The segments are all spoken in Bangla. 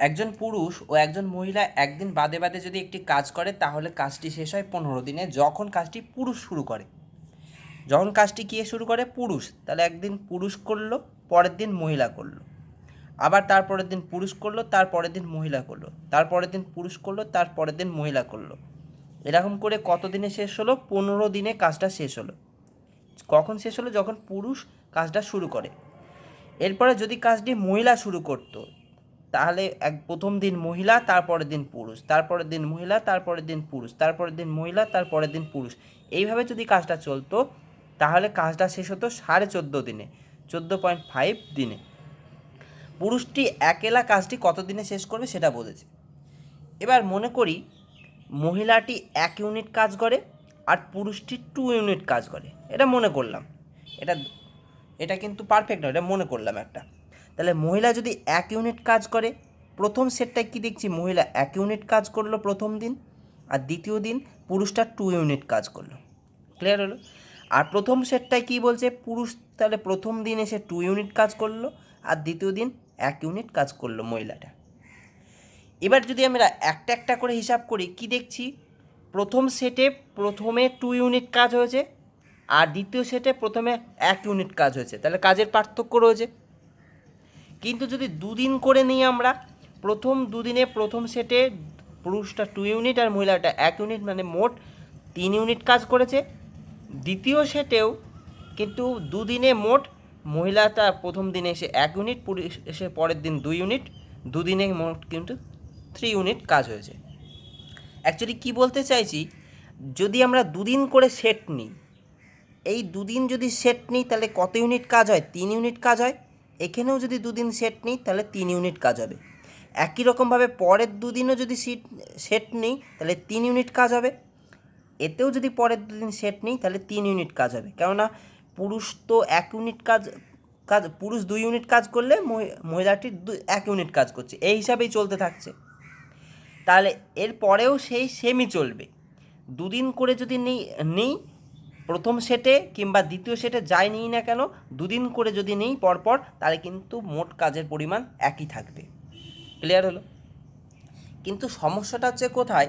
একজন পুরুষ ও একজন মহিলা একদিন বাদে বাদে যদি একটি কাজ করে, তাহলে কাজটি শেষ হয় পনেরো দিনে, যখন কাজটি পুরুষ শুরু করে। যখন কাজটি কে শুরু করে? পুরুষ। তাহলে একদিন পুরুষ করল, পরের দিন মহিলা করল। আবার তারপরের দিন পুরুষ করল, তার পরের দিন মহিলা করল। তারপরের দিন পুরুষ করল, তার পরের দিন মহিলা করল। এরকম করে কত দিনে শেষ হলো? পনেরো দিনে কাজটা শেষ হলো। কখন শেষ হলো? যখন পুরুষ কাজটা শুরু করে। এরপরে যদি কাজটি মহিলা শুরু করতো তাহলে এক প্রথম দিন মহিলা, তারপরের দিন পুরুষ। তারপরের দিন মহিলা, তারপরের দিন পুরুষ। তারপরের দিন মহিলা, তারপরের দিন পুরুষ। এইভাবে যদি কাজটা চলতো, তাহলে কাজটা শেষ হতো সাড়ে চোদ্দ দিনে, চোদ্দ পয়েন্ট ফাইভ দিনে। পুরুষটি একেলা কাজটি কত দিনে শেষ করবে সেটা বলেছে। এবার মনে করি, মহিলাটি এক ইউনিট কাজ করে আর পুরুষটি টু ইউনিট কাজ করে। এটা মনে করলাম। এটা এটা কিন্তু পারফেক্ট নয়, এটা মনে করলাম একটা। তাহলে মহিলা যদি এক ইউনিট কাজ করে, প্রথম সেটটায় কি দেখছি? মহিলা এক ইউনিট কাজ করল প্রথম দিন, আর দ্বিতীয় দিন পুরুষটা টু ইউনিট কাজ করল। ক্লিয়ার হলো? আর প্রথম সেটটায় কি বলছে? পুরুষ তাহলে প্রথম দিন এসে টু ইউনিট কাজ করল, আর দ্বিতীয় দিন এক ইউনিট কাজ করল মহিলাটা। এবার যদি আমরা একটা একটা করে হিসাব করি, কি দেখছি? প্রথম সেটে প্রথমে টু ইউনিট কাজ হয়েছে, আর দ্বিতীয় সেটে প্রথমে এক ইউনিট কাজ হয়েছে। তাহলে কাজের পার্থক্য রয়েছে। কিন্তু যদি দুদিন করে নিই আমরা, প্রথম দুদিনে প্রথম সেটে পুরুষটা টু ইউনিট আর মহিলাটা এক ইউনিট মানে মোট তিন ইউনিট কাজ করেছে। দ্বিতীয় সেটেও কিন্তু দুদিনে মোট মহিলাটা প্রথম দিনে এসে এক ইউনিট পুরুষ এসে পরের দিন দুই ইউনিট দুদিনে মোট কিন্তু থ্রি ইউনিট কাজ হয়েছে। অ্যাকচুয়ালি কি বলতে চাইছি, যদি আমরা দুদিন করে সেট নিই, এই দুদিন যদি সেট নিই তাহলে কত ইউনিট কাজ হয়? তিন ইউনিট কাজ হয়। এখানেও যদি দুদিন সেট নিই, তাহলে তিন ইউনিট কাজ হবে। একই রকমভাবে পরের দুদিনও যদি সিট সেট নিই, তাহলে তিন ইউনিট কাজ হবে। এতেও যদি পরের দুদিন সেট নিই, তাহলে তিন ইউনিট কাজ হবে। কেননা পুরুষ তো এক ইউনিট কাজ কাজ, পুরুষ দুই ইউনিট কাজ করলে মহি- মহিলাটি দু, এক ইউনিট কাজ করছে। এই হিসাবেই চলতে থাকছে। তাহলে এর পরেও সেই সেমই চলবে। দুদিন করে যদি নিই নিই প্রথম সেটে কিংবা দ্বিতীয় সেটে যাই নিই না কেন, দুদিন করে যদি নিই পরপর, তাহলে কিন্তু মোট কাজের পরিমাণ একই থাকবে। ক্লিয়ার হলো? কিন্তু সমস্যাটা হচ্ছে কোথায়?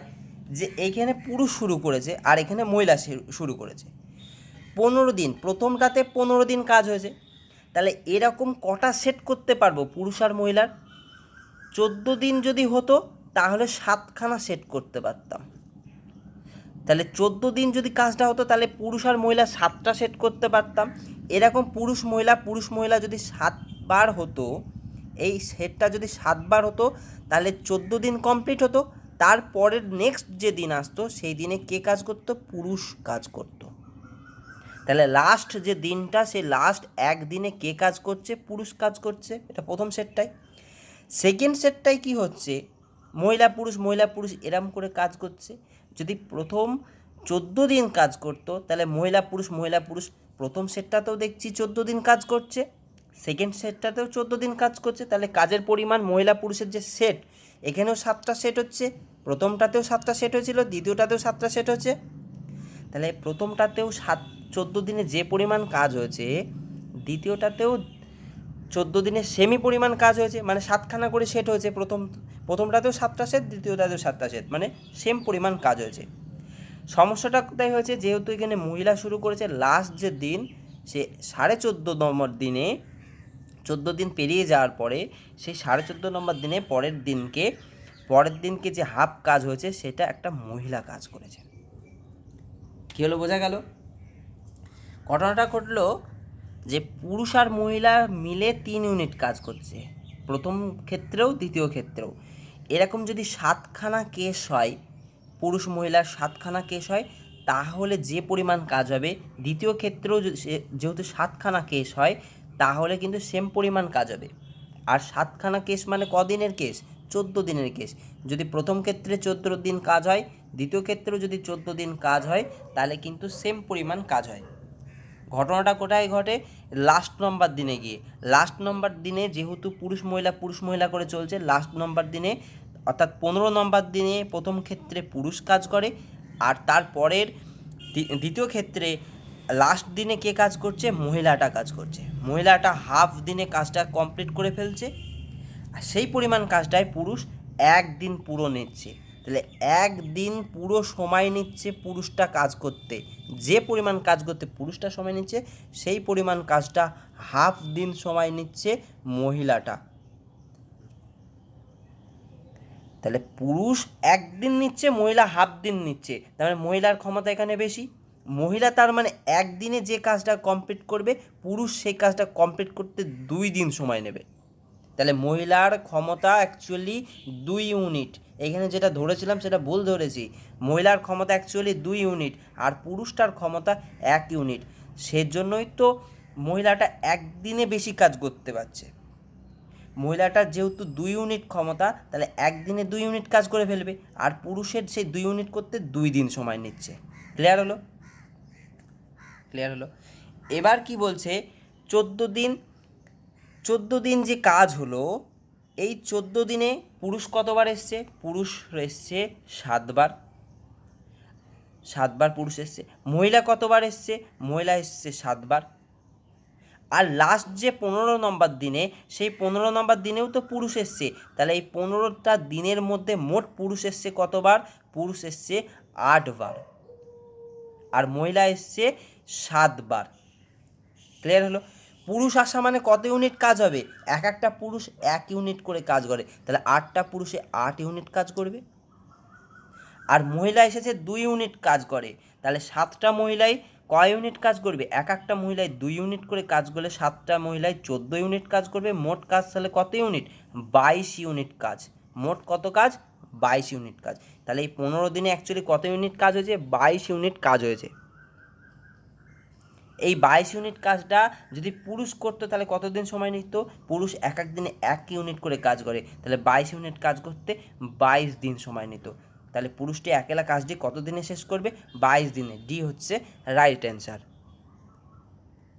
যে এইখানে পুরুষ শুরু করেছে আর এখানে মহিলা শুরু করেছে। পনেরো দিন প্রথমটাতে পনেরো দিন কাজ হয়েছে। তাহলে এরকম কটা সেট করতে পারব পুরুষ আর মহিলার? চোদ্দ দিন যদি হতো, তাহলে সাতখানা সেট করতে পারতাম। তাহলে চোদ্দ দিন যদি কাজটা হতো, তাহলে পুরুষ আর মহিলা সাতটা সেট করতে পারতাম। এরকম পুরুষ, মহিলা পুরুষ, মহিলা যদি সাতবার হতো, এই সেটটা যদি সাতবার হতো, তাহলে চোদ্দ দিন কমপ্লিট হতো। তারপরের নেক্সট যে দিন আসতো, সেই দিনে কে কাজ করতো? পুরুষ কাজ করতো। তাহলে লাস্ট যে দিনটা, সেই লাস্ট একদিনে কে কাজ করছে? পুরুষ কাজ করছে। এটা প্রথম সেটটাই সেকেন্ড সেটটাই কি হচ্ছে? মহিলা, পুরুষ মহিলা, পুরুষ এরম করে কাজ করছে। যদি প্রথম চোদ্দ দিন কাজ করতো, তাহলে মহিলা পুরুষ মহিলা পুরুষ, প্রথম সেটটাতেও দেখছি চোদ্দ দিন কাজ করছে সেকেন্ড সেটটাতেও চোদ্দ দিন কাজ করছে, তাহলে কাজের পরিমাণ মহিলা পুরুষের যে সেট, এখানেও সাতটা সেট হচ্ছে, প্রথমটাতেও সাতটা সেট হয়েছিল, দ্বিতীয়টাতেও সাতটা সেট হচ্ছে, তাহলে প্রথমটাতেও সাত, চোদ্দ দিনে যে পরিমাণ কাজ হয়েছে, দ্বিতীয়টাতেও চোদ্দ দিনে সেমি পরিমাণ কাজ হয়েছে মানে সাতখানা করে সেট হয়েছে প্রথম প্রথমটাতেও সাতটা সেট দ্বিতীয়টাতেও সাতটা সেট মানে সেম পরিমাণ কাজ হয়েছে। সমস্যাটা কোথায় হয়েছে যেহেতু এখানে মহিলা শুরু করেছে লাস্ট যে দিন, সে সাড়ে চোদ্দ নম্বর দিনে, চোদ্দ দিন পেরিয়ে যাওয়ার পরে, সেই সাড়ে চোদ্দ নম্বর দিনে পরের দিনকে পরের দিনকে যে হাফ কাজ হয়েছে, সেটা একটা মহিলা কাজ করেছে। কী হলো, বোঝা গেল? ঘটনাটা ঘটলো যে পুরুষ আর মহিলা মিলে তিন ইউনিট কাজ করছে। প্রথম ক্ষেত্রেও, দ্বিতীয় ক্ষেত্রেও। এরকম যদি সাতখানা কেস হয়, পুরুষ মহিলার সাতখানা কেস হয়, তাহলে যে পরিমাণ কাজ হবে, দ্বিতীয় ক্ষেত্রেও যেহেতু সাতখানা কেস হয়, তাহলে কিন্তু সেম পরিমাণ কাজ হবে। আর সাতখানা কেস মানে কদিনের কেস চোদ্দ দিনের কেস যদি প্রথম ক্ষেত্রে চোদ্দ দিন কাজ হয়, দ্বিতীয় ক্ষেত্রেও যদি চোদ্দ দিন কাজ হয়, তাহলে কিন্তু সেম পরিমাণ কাজ হয়। ঘটনাটা কোথায় ঘটে? লাস্ট নম্বর দিনে গিয়ে। লাস্ট নম্বর দিনে যেহেতু পুরুষ মহিলা পুরুষ মহিলা করে চলছে লাস্ট নম্বর দিনে অর্থাৎ পনেরো নম্বর দিনে প্রথম ক্ষেত্রে পুরুষ কাজ করে, আর তারপরের দ্বি- দ্বিতীয় ক্ষেত্রে লাস্ট দিনে কে কাজ করছে? মহিলাটা কাজ করছে। মহিলাটা হাফ দিনে কাজটা কমপ্লিট করে ফেলছে, আর সেই পরিমাণ কাজটাই পুরুষ একদিন পুরো নিচ্ছে। তাহলে একদিন পুরো সময় নিচ্ছে পুরুষটা কাজ করতে। যে পরিমাণ কাজ করতে পুরুষটা সময় নিচ্ছে, সেই পরিমাণ কাজটা হাফ দিন সময় নিচ্ছে মহিলাটা। তাহলে পুরুষ একদিন নিচ্ছে, মহিলা হাফ দিন নিচ্ছে। তার মানে মহিলার ক্ষমতা এখানে বেশি। মহিলা তার মানে একদিনে যে কাজটা কমপ্লিট করবে, পুরুষ সেই কাজটা কমপ্লিট করতে দুই দিন সময় নেবে। তাহলে মহিলার ক্ষমতা অ্যাকচুয়ালি দুই ইউনিট এখানে যেটা ধরেছিলাম, সেটা ভুল ধরেছি। মহিলার ক্ষমতা অ্যাকচুয়ালি দুই ইউনিট আর পুরুষটার ক্ষমতা এক ইউনিট সেজন্যই তো মহিলাটা একদিনে বেশি কাজ করতে পারছে। মহিলাটার যেহেতু দুই ইউনিট ক্ষমতা, তাহলে একদিনে দুই ইউনিট কাজ করে ফেলবে, আর পুরুষের সেই দুই ইউনিট করতে দুই দিন সময় নিচ্ছে। ক্লিয়ার হলো? ক্লিয়ার হলো। এবার কি বলছে? চোদ্দ দিন চোদ্দ দিন যে কাজ হলো, এই চোদ্দ দিনে পুরুষ কতবার এসছে? পুরুষ এসছে সাতবার। সাতবার পুরুষ এসছে। মহিলা কতবার এসছে? মহিলা এসছে সাতবার। আর লাস্ট যে পনেরো নম্বর দিনে, সেই পনেরো নম্বর দিনেও তো পুরুষ এসছে। তাহলে এই পনেরোটা দিনের মধ্যে মোট পুরুষ এসছে কতবার? পুরুষ এসছে আটবার। আর মহিলা এসছে সাতবার। ক্লিয়ার হলো? পুরুষ আসা মানে কত ইউনিট কাজ হবে? এক একটা পুরুষ এক ইউনিট করে কাজ করে। তাহলে আটটা পুরুষে আট ইউনিট কাজ করবে। আর মহিলা এসেছে দুই ইউনিট কাজ করে। তাহলে সাতটা মহিলাই কয় ইউনিট কাজ করবে? এক একটা মহিলায় দুই ইউনিট করে কাজ করলে সাতটা মহিলায় চোদ্দ ইউনিট কাজ করবে, মোট কাজ তাহলে কত ইউনিট? বাইশ ইউনিট কাজ। মোট কত কাজ? বাইশ ইউনিট কাজ। তাহলে এই পনেরো দিনে অ্যাকচুয়ালি কত ইউনিট কাজ হয়েছে? বাইশ ইউনিট কাজ হয়েছে। এই বাইশ ইউনিট কাজটা যদি পুরুষ করতো তাহলে কতদিন সময় নিত? পুরুষ এক এক দিনে এক ইউনিট করে কাজ করে। তাহলে বাইশ ইউনিট কাজ করতে বাইশ দিন সময় নিত। তাহলে পুরুষটি একেলা কাজটি কত দিনে শেষ করবে? বাইশ দিনে। ডি হচ্ছে রাইট অ্যান্সার